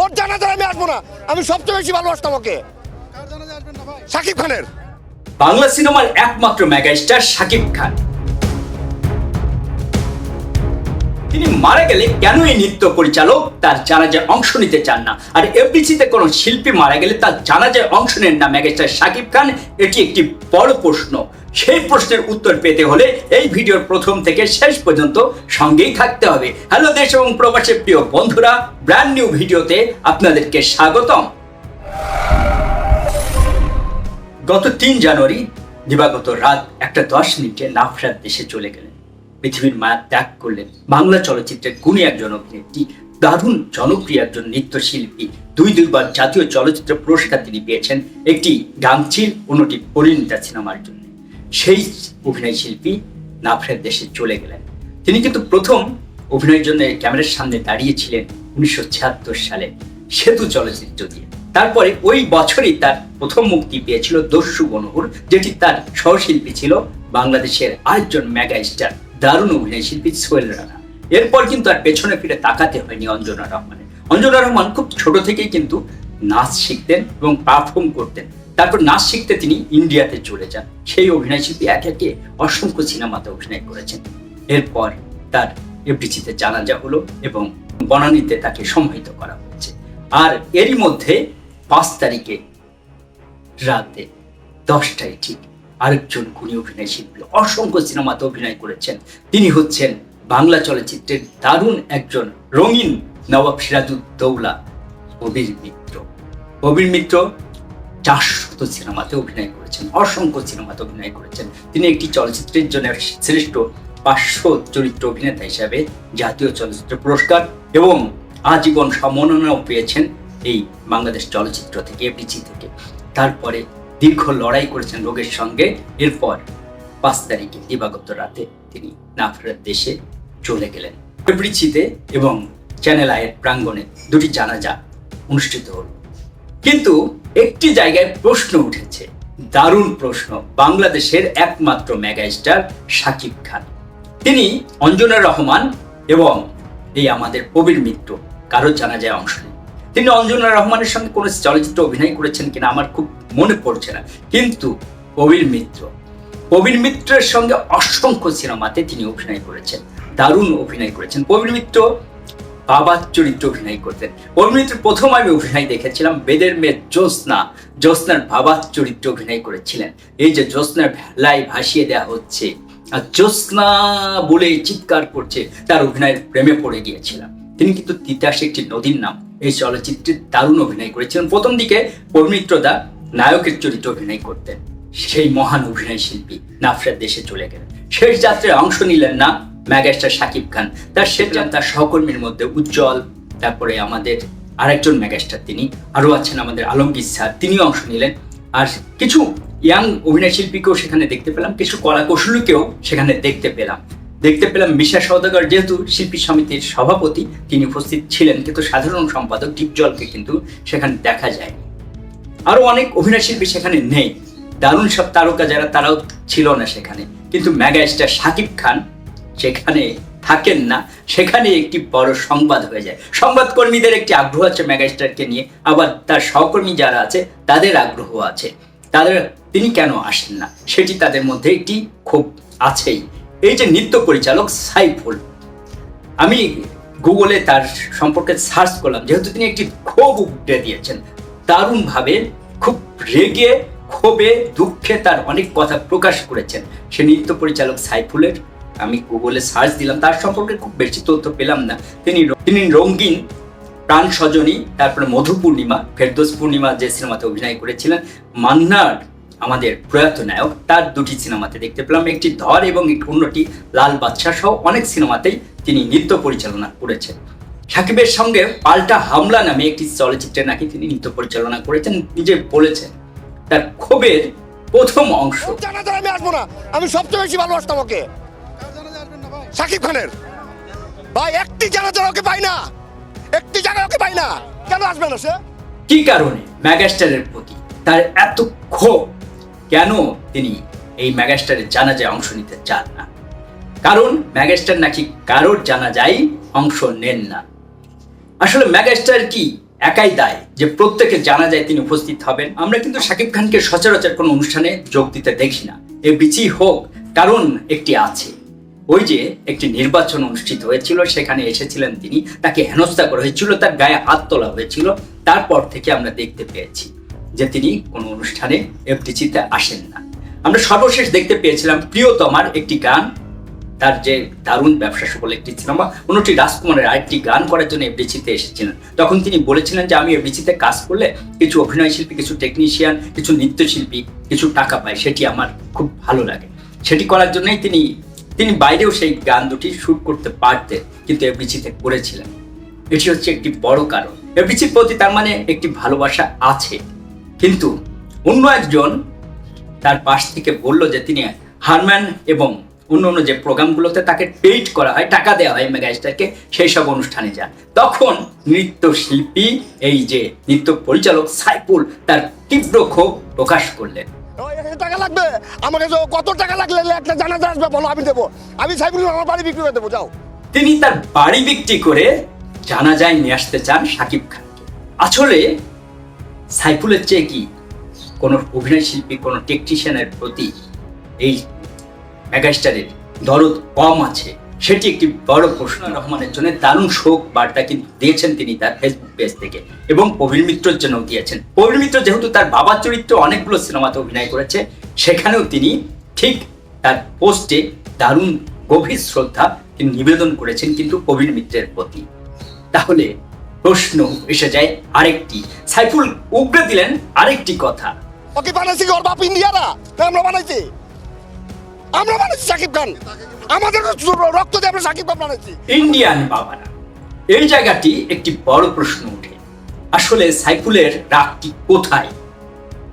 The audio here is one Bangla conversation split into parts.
ওর জানাজায় আমি আসব না। আমি সবচেয়ে বেশি ভালোবাসতাম ওকে। সাকিব খানের। বাংলা সিনেমার একমাত্র মেগাস্টার শাকিব খান। তিনি মারা গেলে কেন এই নৃত্য পরিচালক তার জানাজায় অংশ নিতে চান না? আর এফডিসিতে কোনো শিল্পী মারা গেলে তার জানাজায় অংশ নেন না মেগাস্টার শাকিব খান? এটি একটি বড় প্রশ্ন। সেই প্রশ্নের উত্তর পেতে হলে এই ভিডিওর প্রথম থেকে শেষ পর্যন্ত সঙ্গেই থাকতে হবে। হ্যালো দেশ এবং প্রবাসের প্রিয় বন্ধুরা ব্র্যান্ড নিউ ভিডিওতে আপনাদেরকে স্বাগতম। গত তিন জানুয়ারি, দিবাগত রাত একটা দশ মিনিটে নাফরাত দেশে চলে গেলেন। পৃথিবীর মায়া ত্যাগ করলেন। বাংলা চলচ্চিত্রের গুণী একজন অভিনেত্রী, দারুণ জনপ্রিয় একজন নৃত্যশিল্পী, দুই দুইবার জাতীয় চলচ্চিত্র পুরস্কার তিনি পেয়েছেন একটি গাংচিল অন্যটি পরিণীতা সিনেমার জন্য। সেই অভিনয় শিল্পী নাফরাত দেশে চলে গেলেন। তিনি কিন্তু প্রথম অভিনয়ের জন্য ক্যামেরার সামনে দাঁড়িয়েছিলেন উনিশশো ছিয়াত্তর সালে সেতু চলচ্চিত্র দিয়ে। তারপরে ওই বছরই তার প্রথম মুক্তি পেয়েছিল দস্যু বনহুর যেটি তার সহশিল্পী ছিল বাংলাদেশের আরেকজন মেগা স্টার দারুণ অভিনয় শিল্পী সোহেল রানা। এরপর কিন্তু আর পেছনে ফিরে তাকাতে হয়নি অঞ্জনা রহমানের। অঞ্জনা রহমান খুব ছোট থেকেই কিন্তু নাচ শিখতেন এবং পারফর্ম করতেন। তারপর নাচ শিখতে তিনি ইন্ডিয়াতে চলে যান। সেই অভিনয় শিল্পী একে একে অসংখ্য সিনেমাতে অভিনয় করেছেন। এরপর তার এফডিসিতে জানাজা হলো এবং বনানীতে তাকে সম্মানিত করা হয়েছে। আর এরই মধ্যে পাঁচ তারিখে রাতে দশটায় ঠিক আরেকজন গুণী অভিনয় শিল্পী অসংখ্য সিনেমাতে অভিনয় করেছেন। তিনি হচ্ছেন বাংলা চলচ্চিত্রের দারুণ একজন রঙিন নবাব সিরাজুদ্দৌলা কবির মিত্র। কবির মিত্র চারশত সিনেমাতে অভিনয় করেছেন, অসংখ্য সিনেমাতে অভিনয় করেছেন। তিনি একটি চলচ্চিত্রের জন্য শ্রেষ্ঠ পাঁচশো চরিত্র অভিনেতা হিসাবে জাতীয় চলচ্চিত্র পুরস্কার এবং আজীবন সম্মাননাও পেয়েছেন এই বাংলাদেশ চলচ্চিত্র থেকে এপিচি থেকে। তারপরে দীর্ঘ লড়াই করেছেন রোগের সঙ্গে। এরপর পাঁচ তারিখে দিবাগত রাতে তিনি নাফরাত দেশে চলে গেলেন। এপিচিতে এবং চ্যানেল আয়ের প্রাঙ্গণে দুটি জানাজা অনুষ্ঠিত হলো। কিন্তু একটি জায়গায় প্রশ্ন উঠেছে। দারুণ প্রশ্ন, বাংলাদেশের একমাত্র মেগাস্টার শাকিব খান। তিনি অঞ্জনা রহমান এবং এই আমাদের কবির মিত্র কারও জানা যায় অংশ নেই। তিনি অঞ্জনা রহমানের সঙ্গে কোনো চলচ্চিত্র অভিনয় করেছেন কিনা আমার খুব মনে পড়ছে না। কিন্তু কবির মিত্র কবির মিত্রের সঙ্গে অসংখ্য সিনেমাতে তিনি অভিনয় করেছেন, দারুণ অভিনয় করেছেন। কবির মিত্র বাবার চরিত্র অভিনয় করতেন। অভিনেত্রী প্রথম আমি অভিনয় দেখেছিলাম বেদের মেয়ে জ্যোৎস্না। জ্যোৎস্নার বাবার চরিত্র অভিনয় করেছিলেন। এই যে জ্যোৎস্নার ভেলায় ভাসিয়ে দেওয়া হচ্ছে। আর জ্যোৎস্না বলে চিৎকার করছে, তার অভিনয়ের প্রেমে পড়ে গিয়েছিলাম। তিনি কিন্তু তিতাস একটি নদীর নাম। এই চলচ্চিত্রে দারুণ অভিনয় করেছিলেন। প্রথম দিকে পৌমিত্রদা নায়কের চরিত্র অভিনয় করতেন। সেই মহান অভিনয় শিল্পী নাফরাত দেশে চলে গেলেন। শেষ যাত্রায় অংশ নিলেন না ম্যাগাস্টার শাকিব খান। তার শেষ তার সহকর্মীর মধ্যে উজ্জ্বল। তারপরে আমাদের আরেকজন ম্যাগাস্টার তিনি আরও আছেন আমাদের আলমগীর স্যার তিনিও অংশ নিলেন। আর কিছু ইয়াং অভিনয় শিল্পীকেও সেখানে দেখতে পেলাম কিছু কলা কৌশলীকেও সেখানে দেখতে পেলাম। দেখতে পেলাম মিশা সওদাগর যেহেতু শিল্পী সমিতির সভাপতি তিনি উপস্থিত ছিলেন কিন্তু সাধারণ সম্পাদক ডিপজলকে কিন্তু সেখানে দেখা যায়নি আরও অনেক অভিনয় শিল্পী সেখানে নেই। দারুণ সব তারকা যারা তারাও ছিল না সেখানে। কিন্তু মেগা স্টার শাকিব খান সেখানে থাকেন না, সেখানে একটি বড় সংবাদ হয়ে যায়। সংবাদ কর্মীদের একটি আগ্রহ আছে মেগাস্টারকে নিয়ে। আবার তার সহকর্মী যারা আছে, তাদের আগ্রহ আছে। তাদের, তিনি কেন আসেন না? সেটি তাদের মধ্যে একটি খুব আছেই। এই যে নৃত্য পরিচালক সাইফুল, আমি গুগলে তার সম্পর্কে সার্চ করলাম। যেহেতু তিনি একটি ক্ষোভ উঠে দিয়েছেন, দারুণভাবে খুব রেগে, ক্ষোভে, দুঃখে তার অনেক কথা প্রকাশ করেছেন। সে নৃত্য পরিচালক সাইফুলের আমি গুগলে সার্চ দিলাম, তার সম্পর্কে খুব বেশি তথ্য পেলাম না। তিনি তিনি রঙ্গিন প্রাণ সজনী, তারপরে মধু পূর্ণিমা, ফেরদোস পূর্ণিমা যে সিনেমাতে অভিনয় করেছিলেন, মান্নার আমাদের প্রয়াত নায়ক, তার দুটি সিনেমাতে দেখতে পেলাম, একটি ধর এবং একটি অন্যটি লাল বাদশাহ সহ অনেক সিনেমাতেই তিনি নৃত্য পরিচালনা করেছেন। সাকিবের সঙ্গে পাল্টা হামলা নামে একটি চলচ্চিত্রে নাকি তিনি নৃত্য পরিচালনা করেছেন, নিজে বলেছেন। তার ক্ষোভের প্রথম অংশ আমি সবচেয়ে বেশি ভালোবাসতাম ওকে। সাকিব খানের। ভাই, একটি জানাজার ওকে পাই না। একটি জায়গায় ওকে পাই না। কেন আসবে না সে? কি কারণে? ম্যাগাস্টারের প্রতি তার এত ক্ষোভ, কেন তিনি এই ম্যাগাস্টারের জানাজায় অংশ নিতে চান না? কারণ ম্যাগাস্টার নাকি কারোর জানাজায় অংশ নেন না। আসলে ম্যাগাস্টার কি একাই দায় যে প্রত্যেকে জানা যায় তিনি উপস্থিত হবেন? আমরা কিন্তু শাকিব খানকে সচরাচর কোনো অনুষ্ঠানে যোগ দিতে দেখি না। এ বিচি হোক, কারণ একটি আছে। ওই যে একটি নির্বাচন অনুষ্ঠিত হয়েছিল, সেখানে এসেছিলেন তিনি। তাকে হেনস্থা করা হয়েছিল, তার গায়ে হাত তোলা হয়েছিল। তারপর থেকে আমরা দেখতে পেয়েছি যে তিনি কোনো অনুষ্ঠানে এফডিসিতে আসেন না। আমরা সর্বশেষ দেখতে পেয়েছিলাম প্রিয়তমার একটি গান। তার যে দারুণ ব্যবসা সফল একটি সিনেমা, অন্যটি রাজকুমারের আরেকটি গান করার জন্য এফডিসিতে এসেছিলেন। তখন তিনি বলেছিলেন যে, আমি এফডিসিতে কাজ করলে কিছু অভিনয় শিল্পী, কিছু টেকনিশিয়ান কিছু নৃত্যশিল্পী কিছু টাকা পায় সেটি আমার খুব ভালো লাগে। সেটি করার জন্যই তিনি তিনি বাইরেও সেই গান দুটি শুট করতে পারতেন, কিন্তু এফডিসিতে করেছিলেন। এটি হচ্ছে একটি বড় কারণ। এফডিসির প্রতি তার মানে একটি ভালোবাসা আছে। কিন্তু অন্য একজন তার পাশ থেকে বলল যে তিনি হারম্যান এবং অন্য অন্য যে প্রোগ্রামগুলোতে তাকে পেইড করা হয়, টাকা দেওয়া হয় মেগাস্টারকে সেই সব অনুষ্ঠানে যান। তখন নৃত্যশিল্পী, এই যে নৃত্য পরিচালক সাইফুল তার তীব্র ক্ষোভ প্রকাশ করলেন। টাকা লাগবে? আমাকে কত টাকা লাগলে একটা জানাজা আসবে বলো, আমি দেবো। আমি সাইফুল আমার বাড়ি বিক্রি করে দেবো, যাও। তিনি তার বাড়ি বিক্রি করে জানাজায় নিয়ে আসতে চান সাকিব খানকে। আসলে সাইফুলের চেয়ে কি কোনো অভিনয় শিল্পী, কোনো টেকনিশিয়ানের প্রতি এই মেগাস্টারের দরদ কম আছে? সেটি একটি বড় প্রশ্ন রহমানের জন্য দারুণ শোক বার্তা কিন্তু দিয়েছেন তিনি তার ফেসবুক পেজ থেকে। এবং প্রবীণ মিত্রর জন্য দিয়েছেন। প্রবীণ মিত্র যেহেতু তার বাবার চরিত্র অনেকগুলো সিনেমাতে অভিনয় করেছে, সেখানেও তিনি ঠিক তার পোস্টে দারুণ গভীর শ্রদ্ধা তিনি নিবেদন করেছেন কিন্তু প্রবীণ মিত্রের প্রতি। তাহলে প্রশ্ন এসে যায় আরেকটি। সাইফুল উগড়ে দিলেন আরেকটি কথা। ওকে ওর বাপ ইন্ডিয়ারা? আমরা বানাইছি আমরা বানাইছি সাকিব খান। আমাদের রক্ত দিয়ে আমরা সাকিব খান বানাইছি। ইন্ডিয়ান বাবারা, এই জায়গাটি একটি বড় প্রশ্ন ওঠে। আসলে সাইফুলের রাগটি কোথায়?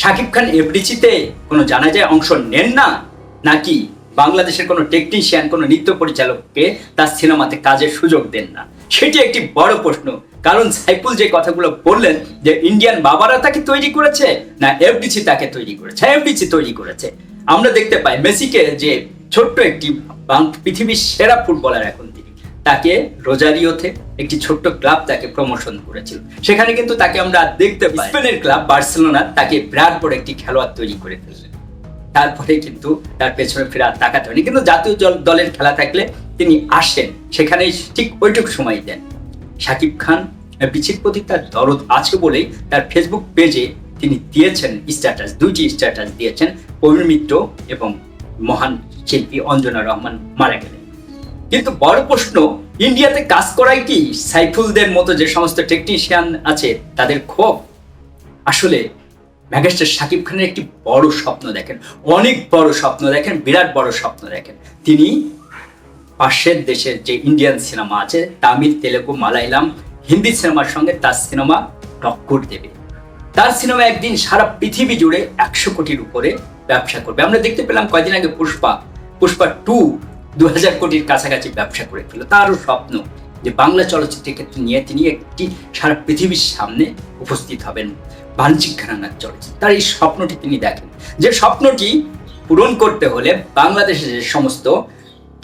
শাকিব খান এফডিসিতে কোনো জানাজায় অংশ নেন না? নাকি বাংলাদেশের কোনো টেকনিশিয়ান কোনো নৃত্য পরিচালককে তার সিনেমাতে কাজের সুযোগ দেন না? সেটি একটি বড় প্রশ্ন। কারণ সাইফুল যে কথাগুলো বললেন যে ইন্ডিয়ান বাবারা তাকে তৈরি করেছে, না এফডিসি তাকে তৈরি করেছে? এফডিসি তৈরি করেছে। আমরা দেখতে পাই মেসিকে যে ছোট্ট একটি পৃথিবীর সেরা ফুটবলার এখন তিনি। তাকে রোজারিওতে একটি ছোট্ট ক্লাব তাকে প্রমোশন করেছিল। সেখানে কিন্তু তাকে আমরা দেখতে পাই। স্পেনের ক্লাব বার্সেলোনা তাকে বিরাট বড় একটি খেলোয়াড় তৈরি করে ফেললেন তারপরে কিন্তু তার পেছনে ফেরা তাকাতে হয়নি। কিন্তু জাতীয় দল- দলের খেলা থাকলে তিনি আসেন। সেখানে ঠিক ওইটুকু সময় দেন। সাকিব খান বিচির প্রতি তার দরদ আছে বলেই তার ফেসবুক পেজে তিনি দিয়েছেন স্ট্যাটাস দুইটি স্ট্যাটাস দিয়েছেন প্রবীণ মিত্র এবং মহান শিল্পী অঞ্জনা রহমান মারা গেলেন। কিন্তু বড় প্রশ্ন, ইন্ডিয়াতে কাজ করাই কি সাইফুলদের মতো যে সমস্ত টেকনিশিয়ান আছে, তাদের ক্ষোভ? আসলে ম্যাগাস্টার শাকিব খানের একটি বড় স্বপ্ন দেখেন, অনেক বড় স্বপ্ন দেখেন, বিরাট বড় স্বপ্ন দেখেন। তিনি পাশের দেশের যে ইন্ডিয়ান সিনেমা আছে, তামিল, তেলেগু, মালায়ালাম, হিন্দি সিনেমার সঙ্গে তার সিনেমা টক্কর দেবে। তার সিনেমা একদিন সারা পৃথিবী জুড়ে একশো কোটির উপরে ব্যবসা করবে। আমরা দেখতে পেলাম কয়দিন আগে পুষ্পা পুষ্পা টু দু হাজার কোটির কাছাকাছি ব্যবসা করে ফেলল। তারও স্বপ্ন যে বাংলা চলচ্চিত্রের ক্ষেত্রে নিয়ে তিনি একটি সারা পৃথিবীর সামনে উপস্থিত হবেন বাণিজ্যিক ঘরানার চলচ্চিত্র। তার এই স্বপ্নটি তিনি দেখেন। যে স্বপ্নটি পূরণ করতে হলে বাংলাদেশে যে সমস্ত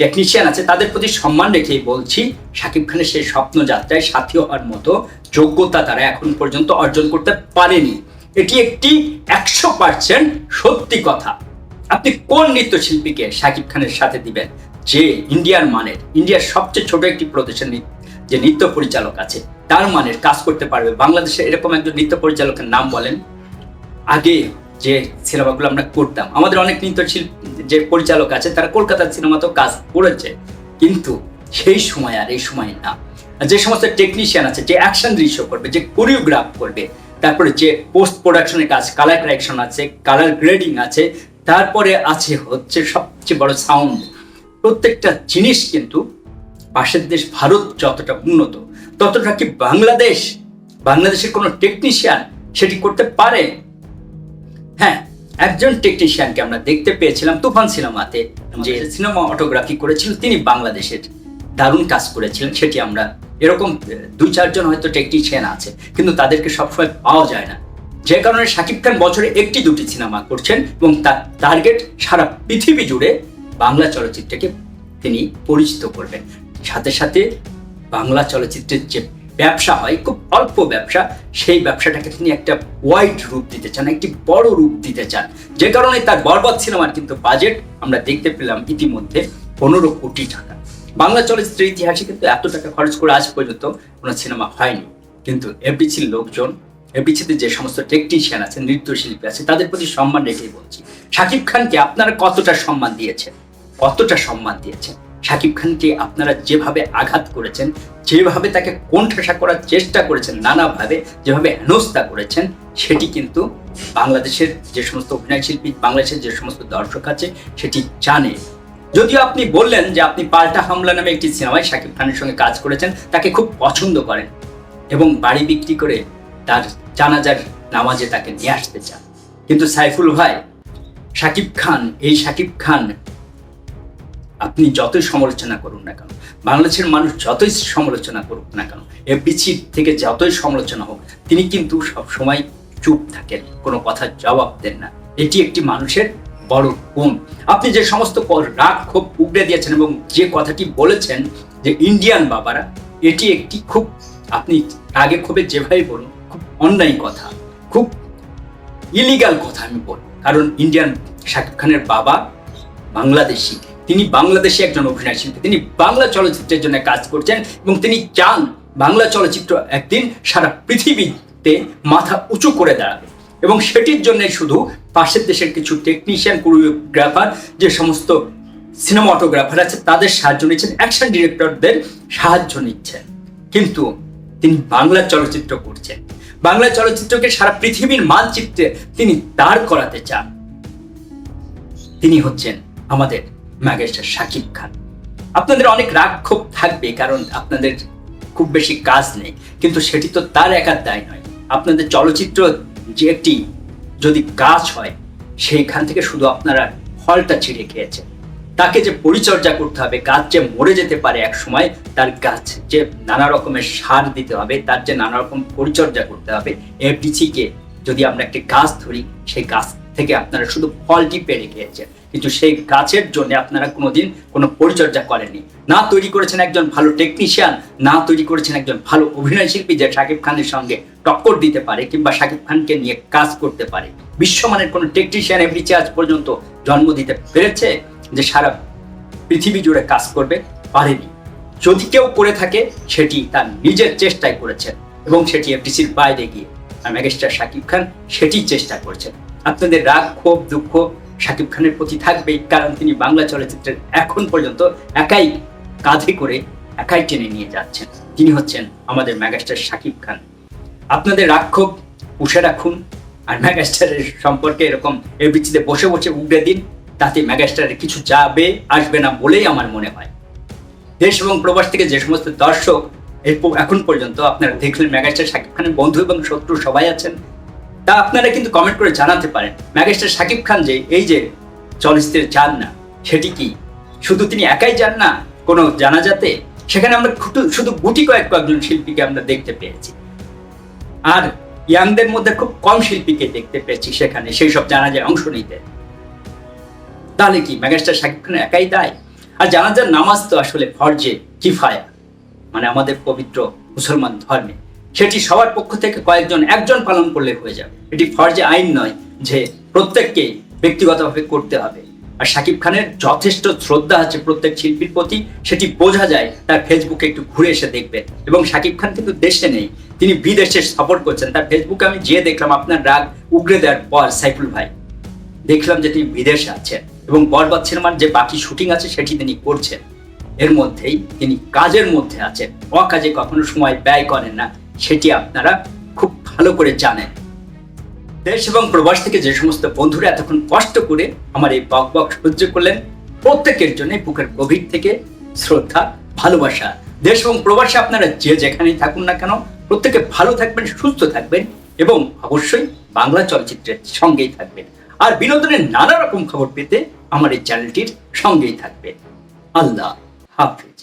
টেকনিশিয়ান আছে, তাদের প্রতি সম্মান রেখেই বলছি শাকিব খানের সেই স্বপ্ন যাত্রায় সাথী হওয়ার মতো যোগ্যতা তারা এখন পর্যন্ত অর্জন করতে পারেনি। এটি একটি একশো পার্সেন্ট সত্যি কথা। আপনি কোন নৃত্যশিল্পীকে শাকিব খানের সাথে দিবেন? যে ইন্ডিয়ার মানের, ইন্ডিয়ার সবচেয়ে ছোট একটি প্রদেশের যে নৃত্য পরিচালক আছে, তার মানের কাজ করতে পারবে। বাংলাদেশে এরকম একজন নৃত্য পরিচালকের নাম বলেন। আগে যে সিনেমাগুলো আমরা করতাম। আমাদের অনেক নৃত্যশিল্প যে পরিচালক আছে, তারা কলকাতার সিনেমাতেও কাজ করেছে। কিন্তু সেই সময় আর এই সময় না। যে সমস্ত টেকনিশিয়ান আছে, যে অ্যাকশন দৃশ্য করবে, যে কোরিওগ্রাফ করবে, তারপরে যে পোস্ট প্রোডাকশনের কাজ কালার কারেকশন আছে কালার গ্রেডিং আছে, তারপরে আছে হচ্ছে সবচেয়ে বড় সাউন্ড প্রত্যেকটা জিনিস কিন্তু পাশের দেশ, ভারত যতটা উন্নত, ততটা কি বাংলাদেশ, বাংলাদেশের কোনো টেকনিশিয়ান সেটি করতে পারে? হ্যাঁ একজন টেকনিশিয়ানকে আমরা দেখতে পেয়েছিলাম তুফান সিনেমাতে যে সিনেমা অটোগ্রাফি করেছিল তিনি বাংলাদেশের দারুণ কাজ করেছিলেন সেটি আমরা এরকম দুই চারজন হয়তো টেকনিশিয়ান আছে কিন্তু তাদেরকে সবসময় পাওয়া যায় না। যে কারণে শাকিব খান বছরে একটি দুটি সিনেমা করছেন এবং তার টার্গেট সারা পৃথিবী জুড়ে বাংলা চলচ্চিত্রকে তিনি পরিচিত করবেন। সাথে সাথে বাংলা চলচ্চিত্রের যে ব্যবসা হয়, খুব অল্প ব্যবসা, সেই ব্যবসাটাকে তিনি একটা ওয়াইড রূপ দিতে চান, একটি বড় রূপ দিতে চান। যে কারণে তার বরবাদ সিনেমার কিন্তু বাজেট আমরা দেখতে পেলাম ইতিমধ্যে পনেরো কোটি টাকা। বাংলা চলচ্চিত্রের ইতিহাসে কিন্তু এত টাকা খরচ করে আজ পর্যন্ত কোনো সিনেমা হয়নি। কিন্তু এফডিসির লোকজন এফডিসিতে যে সমস্ত টেকনিশিয়ান আছে, নৃত্যশিল্পী আছে, তাদের প্রতি সম্মান রেখেই বলছি। শাকিব খানকে আপনারা কতটা সম্মান দিয়েছেন? কতটা সম্মান দিয়েছেন? শাকিব খানকে আপনারা যেভাবে আঘাত করেছেন, যেভাবে তাকে কোণঠাসা করার চেষ্টা করেছেন, নানাভাবে যেভাবে হেনস্থা করেছেন, সেটি কিন্তু বাংলাদেশের যে সমস্ত অভিনয় শিল্পী, বাংলাদেশের যে সমস্ত দর্শক আছে, সেটি জানে। যদিও আপনি বললেন যে আপনি পাল্টা হামলা নামে একটি সিনেমায় শাকিব খানের সঙ্গে কাজ করেছেন, তাকে খুব পছন্দ করেন এবং বাড়ি বিক্রি করে তার জানাজার নামাজে তাকে নিয়ে আসতে চান। কিন্তু সাইফুল ভাই শাকিব খান, এই শাকিব খান আপনি যতই সমালোচনা করুন না কেন, বাংলাদেশের মানুষ যতই সমালোচনা করুক না কেন এফবিসি থেকে যতই সমালোচনা হোক, তিনি কিন্তু সব সময় চুপ থাকেন, কোনো কথার জবাব দেন না। এটি একটি মানুষের বড় গুণ। আপনি যে সমস্ত রাগ, ক্ষোভ উগড়ে দিয়েছেন এবং যে কথাটি বলেছেন যে ইন্ডিয়ান বাবারা, এটি একটি খুব, আপনি আগে ক্ষোভে যেভাবে বলুন, খুব অন্যায় কথা, খুব ইলিগাল কথা আমি বলব। কারণ ইন্ডিয়ান শাকিব খানের বাবা বাংলাদেশি তিনি বাংলাদেশি একজন অভিনয় শিল্পী। তিনি বাংলা চলচ্চিত্রের জন্য কাজ করছেন এবং তিনি চান বাংলা চলচ্চিত্র একদিন সারা পৃথিবীতে মাথা উঁচু করে দাঁড়াবে। এবং সেটির জন্য শুধু পাশের দেশের কিছু টেকনিশিয়ান কোরিওগ্রাফার যে সমস্ত সিনেমাটোগ্রাফার আছে, তাদের সাহায্য নিচ্ছেন অ্যাকশন ডিরেক্টরদের সাহায্য নিচ্ছেন। কিন্তু তিনি বাংলা চলচ্চিত্র করছেন। বাংলা চলচ্চিত্রকে সারা পৃথিবীর মানচিত্রে তিনি দাঁড় করাতে চান। তিনি হচ্ছেন আমাদের ম্যাগেস্টার শাকিব খান। আপনাদের অনেক রাগ ক্ষোভ থাকবে, কারণ আপনাদের খুব বেশি কাজ নেই। কিন্তু সেটি তো তার একার দায় নয়। আপনাদের চলচ্চিত্র যে একটি যদি গাছ হয়, সেইখান থেকে শুধু আপনারা ফলটা ছিঁড়ে খেয়েছেন। তাকে যে পরিচর্যা করতে হবে, গাছ যে মরে যেতে পারে এক সময়, তার গাছ যে নানা রকমের সার দিতে হবে, তার যে নানা রকম পরিচর্যা করতে হবে এফডিসিকে যদি আমরা একটি গাছ ধরি, সেই গাছ থেকে আপনারা শুধু ফলটি পেরে খেয়েছেন কিন্তু সেই গাছের জন্য আপনারা কোনোদিন কোনো পরিচর্যা করেননি। না তৈরি করেছেন একজন ভালো টেকনিশিয়ান না তৈরি করেছেন একজন ভালো অভিনয় শিল্পী যে শাকিব খানের সঙ্গে টক্কর দিতে পারে কিংবা শাকিব খানকে নিয়ে কাজ করতে পারে। বিশ্বমানের কোনো টেকনিশিয়ান এফডিসি আজ পর্যন্ত জন্ম দিতে পেরেছে যে সারা পৃথিবী জুড়ে কাজ করবে পারেনি। যদি কেউ করে থাকে, সেটি তার নিজের চেষ্টায় করেছেন এবং সেটি এফডিসির বাইরে গিয়ে আর ম্যাগেস্টার শাকিব খান সেটি চেষ্টা করছেন। আপনাদের রাগ, ক্ষোভ, দুঃখ শাকিব খানের প্রতি থাকবেই কারণ তিনি বাংলা চলচ্চিত্রের এখন পর্যন্ত একাই কাঁধে করে, একাই টেনে নিয়ে যাচ্ছেন। তিনি হচ্ছেন আমাদের ম্যাগাস্টার শাকিব খান। আপনাদের রাগ, ক্ষোভ পুষে রাখুন আর ম্যাগাস্টারের সম্পর্কে এরকম এর এফডিসিতে বসে বসে উগড়ে দিন, তাতে ম্যাগাস্টারের কিছু যাবে, আসবে না বলেই আমার মনে হয়। দেশ এবং প্রবাস থেকে যে সমস্ত দর্শক এখন পর্যন্ত আপনারা দেখলেন ম্যাগাস্টার শাকিব খানের বন্ধু এবং শত্রু সবাই আছেন। তা আপনারা কিন্তু কমেন্ট করে জানাতে পারেন। ম্যাগাস্টার শাকিব খান যে, এই যে চলচ্চিত্রে যান না, সেটি কি? শুধু তিনি একাই যান না, কোনো জানাজাতে? সেখানে আমরা শুধু গুটি কয়েক কয়েকজন শিল্পীকে আমরা দেখতে পেয়েছি। আর ইয়াংদের মধ্যে খুব কম শিল্পীকে দেখতে পেয়েছি সেখানে, সেই সব জানাজায় অংশ নিতে। তাহলে কি, মেগাস্টার শাকিব খান একাই দায়? আর জানাজার নামাজ তো আসলে ফরজে, কিফায়া। মানে আমাদের পবিত্র মুসলমান ধর্মে। সেটি সবার পক্ষ থেকে কয়েকজন, একজন পালন করলে হয়ে যাবে। এটি ফরজে আইন নয় যে প্রত্যেককে ব্যক্তিগতভাবে করতে হবে। আর শাকিব খানের যথেষ্ট শ্রদ্ধা আছে প্রত্যেক শিল্পীর প্রতি, সেটি বোঝা যায়, তার ফেসবুকে একটু ঘুরে এসে দেখবেন। এবং শাকিব খান কিন্তু দেশে নেই, তিনি বিদেশে সাপোর্ট করছেন। তার ফেসবুকে আমি যে দেখলাম, আপনার রাগ উগড়ে দেওয়ার পর সাইফুল ভাই। দেখলাম যে তিনি বিদেশে আছেন এবং বরবাদ সিনেমার যে বাকি শুটিং আছে, সেটি তিনি করছেন। এর মধ্যেই তিনি কাজের মধ্যে আছেন। অকাজে কখনো সময় ব্যয় করেন না। সেটি আপনারা খুব ভালো করে জানেন। দেশ এবং প্রবাস থেকে যে সমস্ত বন্ধুরা এতক্ষণ কষ্ট করে আমার এই বক বক সহ্য করলেন, প্রত্যেকের জন্য বুকের গভীর থেকে শ্রদ্ধা, ভালোবাসা। দেশ এবং প্রবাসে আপনারা যে যেখানেই থাকুন না কেন, প্রত্যেকে ভালো থাকবেন, সুস্থ থাকবেন এবং অবশ্যই বাংলা চলচ্চিত্রের সঙ্গেই থাকবেন। আর বিনোদনের নানা রকম খবর পেতে আমার এই চ্যানেলটির সঙ্গেই থাকবেন। আল্লাহ হাফিজ।